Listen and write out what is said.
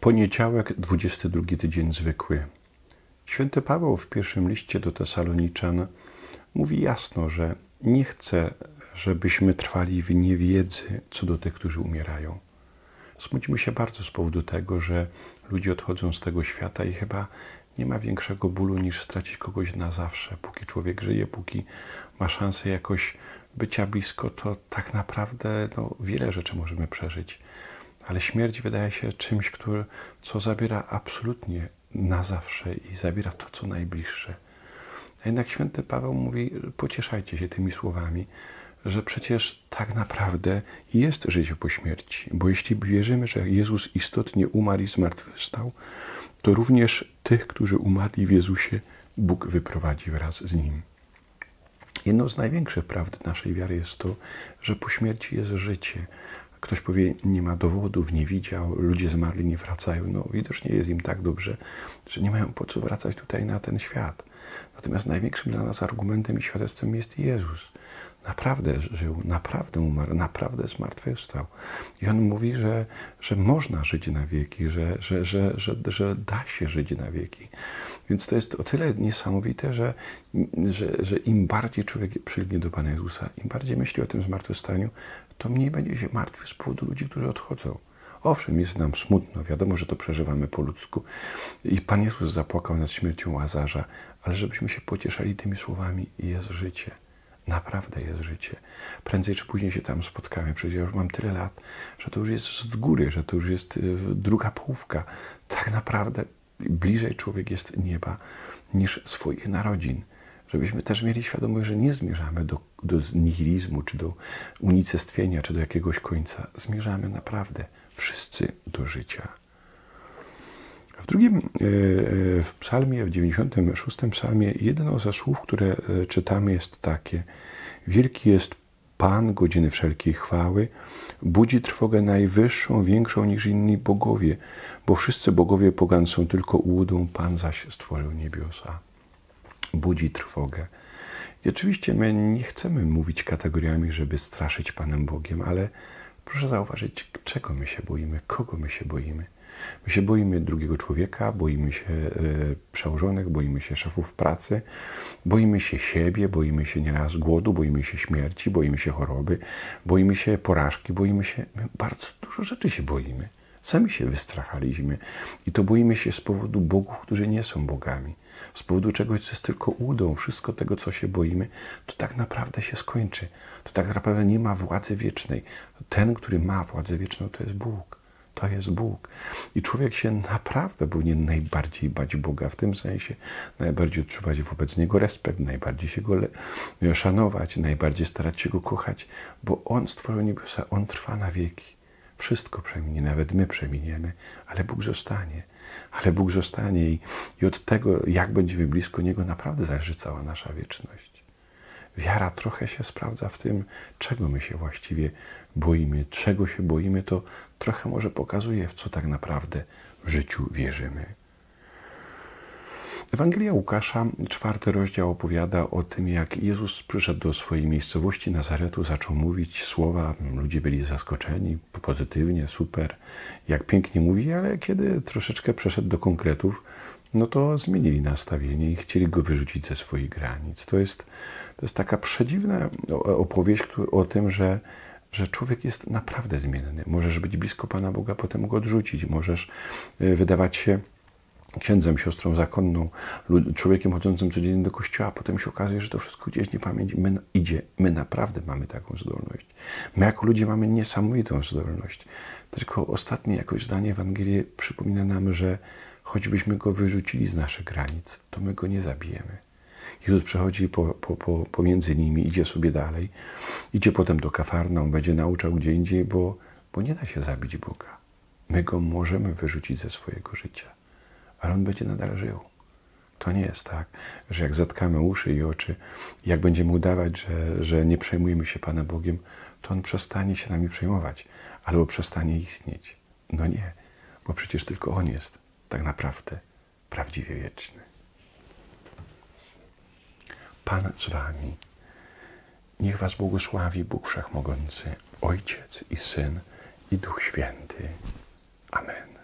Poniedziałek, 22 tydzień zwykły. Święty Paweł w pierwszym liście do Tesaloniczan mówi jasno, że nie chce, żebyśmy trwali w niewiedzy co do tych, którzy umierają. Smucimy się bardzo z powodu tego, że ludzie odchodzą z tego świata i chyba nie ma większego bólu niż stracić kogoś na zawsze. Póki człowiek żyje, póki ma szansę jakoś bycia blisko, to tak naprawdę no, wiele rzeczy możemy przeżyć. Ale śmierć wydaje się czymś, który, co zabiera absolutnie na zawsze i zabiera to, co najbliższe. A jednak święty Paweł mówi: pocieszajcie się tymi słowami, że przecież tak naprawdę jest życie po śmierci. Bo jeśli wierzymy, że Jezus istotnie umarł i zmartwychwstał, to również tych, którzy umarli w Jezusie, Bóg wyprowadzi wraz z Nim. Jedną z największych prawd naszej wiary jest to, że po śmierci jest życie. Ktoś powie, nie ma dowodów, nie widział, ludzie zmarli, nie wracają. No, widocznie jest im tak dobrze, że nie mają po co wracać tutaj na ten świat. Natomiast największym dla nas argumentem i świadectwem jest Jezus. Naprawdę żył, naprawdę umarł, naprawdę zmartwychwstał. I on mówi, że, że można żyć na wieki, że, że, że, że, że da się żyć na wieki. Więc to jest o tyle niesamowite, że, że, że im bardziej człowiek przylgnie do Pana Jezusa, im bardziej myśli o tym zmartwychwstaniu, to mniej będzie się martwy z powodu ludzi, którzy odchodzą. Owszem, jest nam smutno, wiadomo, że to przeżywamy po ludzku. I Pan Jezus zapłakał nad śmiercią Łazarza, ale żebyśmy się pocieszali tymi słowami, jest życie. Naprawdę jest życie. Prędzej czy później się tam spotkamy. Przecież ja już mam tyle lat, że to już jest z góry, że to już jest y, druga połówka. Tak naprawdę bliżej człowiek jest nieba niż swoich narodzin. Żebyśmy też mieli świadomość, że nie zmierzamy do, do nihilizmu, czy do unicestwienia, czy do jakiegoś końca. Zmierzamy naprawdę wszyscy do życia. W drugim e, w psalmie, w 96 psalmie, jedno ze słów, które e, czytamy jest takie. Wielki jest Pan, godziny wszelkiej chwały, budzi trwogę najwyższą, większą niż inni bogowie, bo wszyscy bogowie pogan są tylko ułudą, Pan zaś stworzył niebiosa. Budzi trwogę. I oczywiście my nie chcemy mówić kategoriami, żeby straszyć Panem Bogiem, ale proszę zauważyć, czego my się boimy, kogo my się boimy. My się boimy drugiego człowieka, boimy się e, przełożonych, boimy się szefów pracy, boimy się siebie, boimy się nieraz głodu, boimy się śmierci, boimy się choroby, boimy się porażki, boimy się. My bardzo dużo rzeczy się boimy. Sami się wystrachaliśmy i to boimy się z powodu bogów, którzy nie są bogami. Z powodu czegoś, co jest tylko udą, wszystko tego, co się boimy, to tak naprawdę się skończy. To tak naprawdę nie ma władzy wiecznej. Ten, który ma władzę wieczną, to jest Bóg. To jest Bóg. I człowiek się naprawdę powinien najbardziej bać Boga, w tym sensie najbardziej odczuwać wobec Niego respekt, najbardziej się Go szanować, najbardziej starać się Go kochać, bo On stworzył niebiosa, On trwa na wieki. Wszystko przeminie, nawet my przeminiemy, ale Bóg zostanie. Ale Bóg zostanie i, i od tego, jak będziemy blisko Niego, naprawdę zależy cała nasza wieczność. Wiara trochę się sprawdza w tym, czego my się właściwie boimy. Czego się boimy, to trochę może pokazuje, w co tak naprawdę w życiu wierzymy. Ewangelia Łukasza, czwarty rozdział opowiada o tym, jak Jezus przyszedł do swojej miejscowości Nazaretu, zaczął mówić słowa, ludzie byli zaskoczeni, pozytywnie, super, jak pięknie mówi, ale kiedy troszeczkę przeszedł do konkretów, no to zmienili nastawienie i chcieli go wyrzucić ze swoich granic. To jest, to jest taka przedziwna opowieść o tym, że, że człowiek jest naprawdę zmienny. Możesz być blisko Pana Boga, potem go odrzucić. Możesz wydawać się księdzem, siostrą zakonną, człowiekiem chodzącym codziennie do kościoła, a potem się okazuje, że to wszystko gdzieś niepamięć my, idzie. My naprawdę mamy taką zdolność. My jako ludzie mamy niesamowitą zdolność. Tylko ostatnie jakoś zdanie Ewangelii przypomina nam, że choćbyśmy go wyrzucili z naszych granic, to my go nie zabijemy. Jezus przechodzi po, po, po, pomiędzy nimi, idzie sobie dalej, idzie potem do kafarną, będzie nauczał gdzie indziej, bo, bo nie da się zabić Boga. My go możemy wyrzucić ze swojego życia, ale on będzie nadal żył. To nie jest tak, że jak zatkamy uszy i oczy, jak będziemy udawać, że, że nie przejmujemy się Panem Bogiem, to on przestanie się nami przejmować albo przestanie istnieć. No nie, bo przecież tylko on jest tak naprawdę prawdziwie wieczny. Pan z wami. Niech was błogosławi Bóg Wszechmogący, Ojciec i Syn i Duch Święty. Amen.